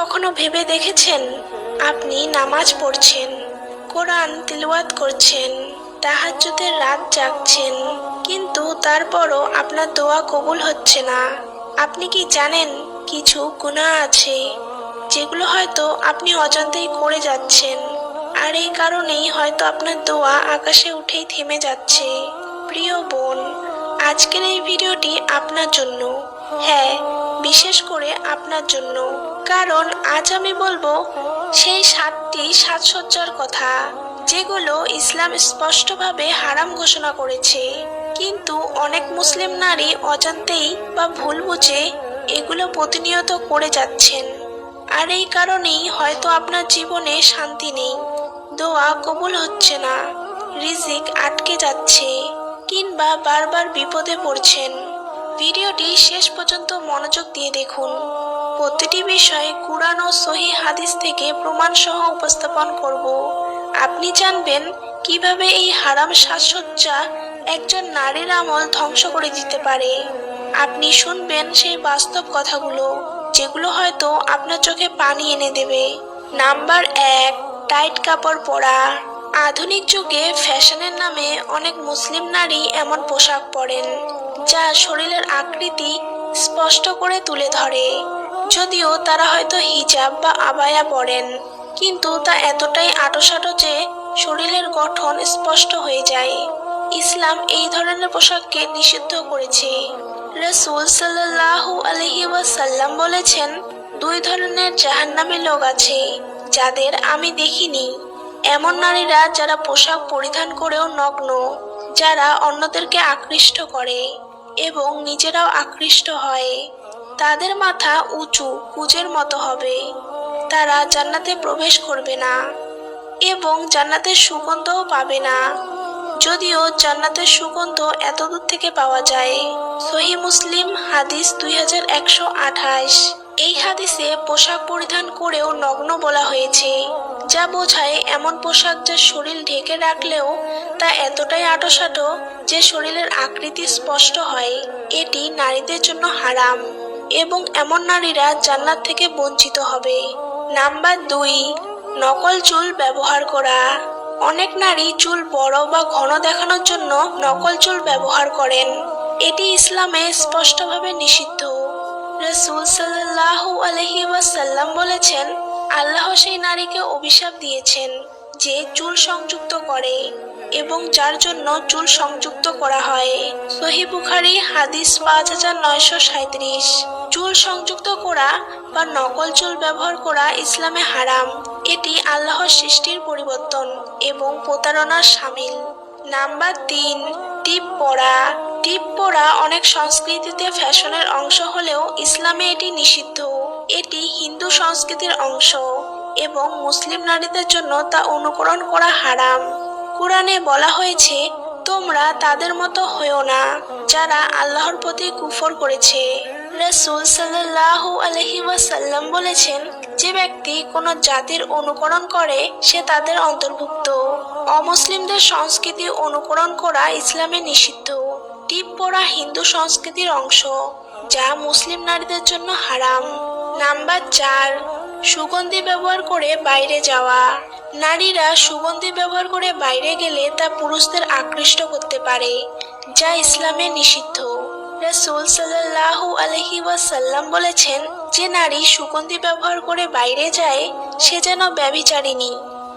কখনো ভেবে দেখেছেন? আপনি নামাজ পড়ছেন, কোরআন তিলওয়াত করছেন, তাহাজ্জুদের রাত জাগছেন, কিন্তু তারপরও আপনার দোয়া কবুল হচ্ছে না। আপনি কি জানেন কিছু গুণা আছে, যেগুলো হয়তো আপনি অজান্তেই করে যাচ্ছেন, আর এই কারণেই হয়তো আপনার দোয়া আকাশে উঠেই থেমে যাচ্ছে। প্রিয় বোন, আজকের এই ভিডিওটি আপনার জন্য। হ্যাঁ বিশেষ করে আপনার জন্য। কারণ আজ আমি বলব সেই সাতটি সাজসজ্জার কথা, যেগুলো ইসলাম স্পষ্টভাবে হারাম ঘোষণা করেছে। কিন্তু অনেক মুসলিম নারী অজান্তেই বা ভুল বুঝে এগুলো প্রতিনিয়ত করে যাচ্ছেন। আর এই কারণেই হয়তো আপনার জীবনে শান্তি নেই, দোয়া কবুল হচ্ছে না, রিজিক আটকে যাচ্ছে, কিংবা বারবার বিপদে পড়ছেন। ভিডিওটি শেষ পর্যন্ত মনোযোগ দিয়ে দেখুন। প্রতিটি বিষয় কুরআন ও সহি হাদিস থেকে প্রমাণ সহ উপস্থাপন করব। আপনি জানবেন কীভাবে এই হারাম সাজসজ্জা একজন নারীর আমল ধ্বংস করে দিতে পারে। আপনি শুনবেন সেই বাস্তব কথাগুলো, যেগুলো হয়তো আপনার চোখে পানি এনে দেবে। নাম্বার এক, টাইট কাপড় পরা। আধুনিক যুগে ফ্যাশনের নামে অনেক মুসলিম নারী এমন পোশাক পরেন, যা শরীরের আকৃতি স্পষ্ট করে তুলে ধরে। যদিও তারা হয়তো হিজাব বা আবায়া পরেন, কিন্তু তা এতটাই আটোসাটো যে শরীরের গঠন স্পষ্ট হয়ে যায়। ইসলাম এই ধরনের পোশাককে নিষিদ্ধ করেছে। রসুল সাল্লাহু আলহি ওয়াসাল্লাম বলেছেন, দুই ধরনের জাহান্নামী লোক আছে, যাদের আমি দেখিনি। এমন নারীরা যারা পোশাক পরিধান করেও নগ্ন, যারা অন্যদেরকে আকৃষ্ট করে এবং নিজেরাও আকৃষ্ট হয়। তাদের মাথা উঁচু, কুজের মতো হবে। তারা জান্নাতে প্রবেশ করবে না এবং জান্নাতের সুগন্ধও পাবে না। যদিও জান্নাতের সুগন্ধ এত দূর থেকে পাওয়া যায়। সহি মুসলিম হাদিস দুই হাজার একশো আঠাশ। এই হাদিসে পোশাক পরিধান করেও নগ্ন বলা হয়েছে। যা বোঝায় এমন পোশাক যা শরীর ঢেকে রাখলেও তা এতটাই আটোসাটো যে শরীরের আকৃতি স্পষ্ট হয়। এটি নারীদের জন্য হারাম এবং এমন নারীরা জান্নাত থেকে বঞ্চিত হবে। নাম্বার দুই, নকল চুল ব্যবহার করা। অনেক নারী চুল বড় বা ঘন দেখানোর জন্য নকল চুল ব্যবহার করেন। এটি ইসলামে স্পষ্টভাবে নিষিদ্ধ। রসুল সাল্লাহ আলহি ওয়াসাল্লাম বলেছেন আল্লাহ সেই নারীকে অভিশাপ দিয়েছেন যে চুল সংযুক্ত করে এবং যার জন্য চুল সংযুক্ত করা হয়। সহি বুখারি, হাদিস পাঁচ হাজার নয়শো সাঁত্রিশ চুল সংযুক্ত করা বা নকল চুল ব্যবহার করা ইসলামে হারাম। এটি আল্লাহর সৃষ্টির পরিবর্তন এবং প্রতারণার সামিল। নাম্বার তিন, টিপ পরা। টিপ পরা অনেক সংস্কৃতিতে ফ্যাশনের অংশ হলেও ইসলামে এটি নিষিদ্ধ। এটি হিন্দু সংস্কৃতির অংশ এবং মুসলিম নারীদের জন্য তা অনুকরণ করা হারাম। কোরআনে বলা হয়েছে, তোমরা তাদের মতো হয়েও না যারা আল্লাহর প্রতি কুফর করেছে। রসুল সাল্লাহ আলহি ওয়াসাল্লাম বলেছেন, যে ব্যক্তি কোনো জাতির অনুকরণ করে, সে তাদের অন্তর্ভুক্ত। অমুসলিমদের সংস্কৃতি অনুকরণ করা ইসলামে নিষিদ্ধ। টিপ পরা হিন্দু সংস্কৃতির অংশ, যা মুসলিম নারীদের জন্য হারাম। নাম্বার চার, সুগন্ধি ব্যবহার করে বাইরে যাওয়া। নারীরা সুগন্ধি ব্যবহার করে বাইরে গেলে তা পুরুষদের আকৃষ্ট করতে পারে, যা ইসলামে নিষিদ্ধ। রাসূল সাল্লাল্লাহু আলহি ওয়াসাল্লাম বলেছেন, যে নারী সুগন্ধি ব্যবহার করে বাইরে যায়, সে যেন ব্যভিচারিণী।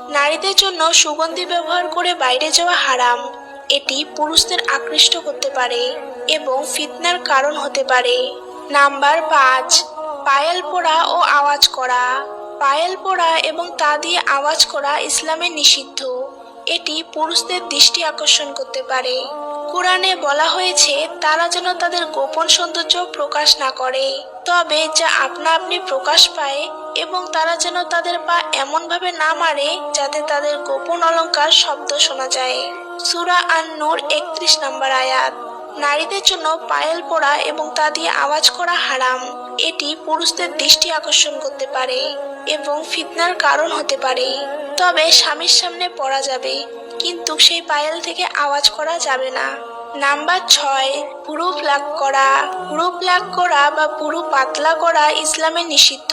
নারীদের জন্য সুগন্ধি ব্যবহার করে বাইরে যাওয়া হারাম। এটি পুরুষদের আকৃষ্ট করতে পারে এবং ফিতনার কারণ হতে পারে। নাম্বার পাঁচ পায়েল পোড়া ও আওয়াজ করা। পায়েল পোড়া এবং তা দিয়ে আওয়াজ করা ইসলামে নিষিদ্ধ। এটি পুরুষদের দৃষ্টি আকর্ষণ করতে পারে। কোরআনে বলা হয়েছে, তারা যেন তাদের গোপন সৌন্দর্য প্রকাশ না করে। তবে যা আপনা আপনি প্রকাশ পায় এবং তারা যেন তাদের পা এমনভাবে না মারে যাতে তাদের গোপন অলঙ্কার শব্দ শোনা যায়। সুরা আন নূর একত্রিশ নম্বর আয়াত। নারীদের জন্য পায়েল পরা এবং তা দিয়ে আওয়াজ করা হারাম। এটি পুরুষদের দৃষ্টি আকর্ষণ করতে পারে এবং ফিতনার কারণ হতে পারে। তবে স্বামীর সামনে পড়া যাবে, কিন্তু সেই পায়েল থেকে আওয়াজ করা যাবে না। নাম্বার ছয়, পুরু প্লাগ করা। পুরু প্লাগ করা বা পুরু পাতলা করা ইসলামে নিষিদ্ধ।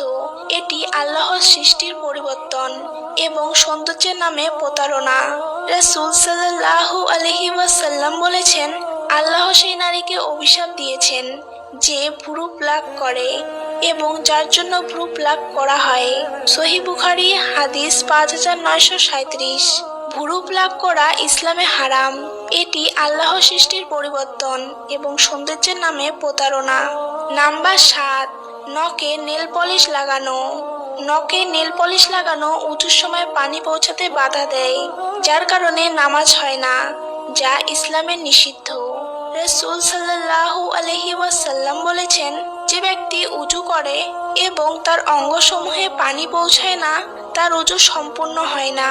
এটি আল্লাহর সৃষ্টির পরিবর্তন এবং সৌন্দর্যের নামে প্রতারণা। রাসূল সাল্লাল্লাহু আলাইহি ওয়াসাল্লাম বলেছেন, আল্লাহ সেই নারীকে অভিশাপ দিয়েছেন। যে ভ্রু প্লাক করে এবং যার জন্য ভ্রু প্লাক করা হয়। সহি বুখারি, হাদিস পাঁচ হাজার নয়শো সাঁত্রিশ ভ্রু প্লাক করা ইসলামে হারাম, এটি আল্লাহ সৃষ্টির পরিবর্তন এবং সৌন্দর্যের নামে প্রতারণা। নাম্বার সাত, নখে নেল পলিশ লাগানো। নখে নেল পলিশ লাগানো উঁচুর সময় পানি পৌঁছাতে বাধা দেয়, যার কারণে নামাজ হয় না, যা ইসলামের নিষিদ্ধ। রসুল সাল্লাল্লাহু আলহি ওয়াসাল্লাম বলেছেন, যে ব্যক্তি উজু করে এবং তার অঙ্গসমূহে পানি পৌঁছায় না, তার উজু সম্পূর্ণ হয় না।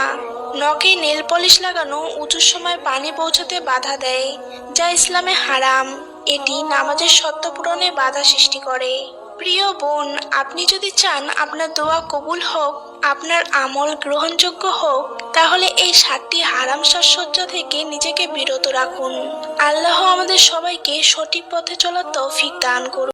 নখে নেল পলিশ লাগানো উঁচুর সময় পানি পৌঁছাতে বাধা দেয়, যা ইসলামে হারাম। এটি নামাজের সত্য পূরণে বাধা সৃষ্টি করে। প্রিয় বোন, আপনি যদি চান আপনার দোয়া কবুল হোক, আপনার আমল গ্রহণযোগ্য হোক, তাহলে এই সাতটি হারাম সাজসজ্জ থেকে নিজেকে বিরত রাখুন। আল্লাহ আমাদের সবাইকে সঠিক পথে চলার তৌফিক দান করুন।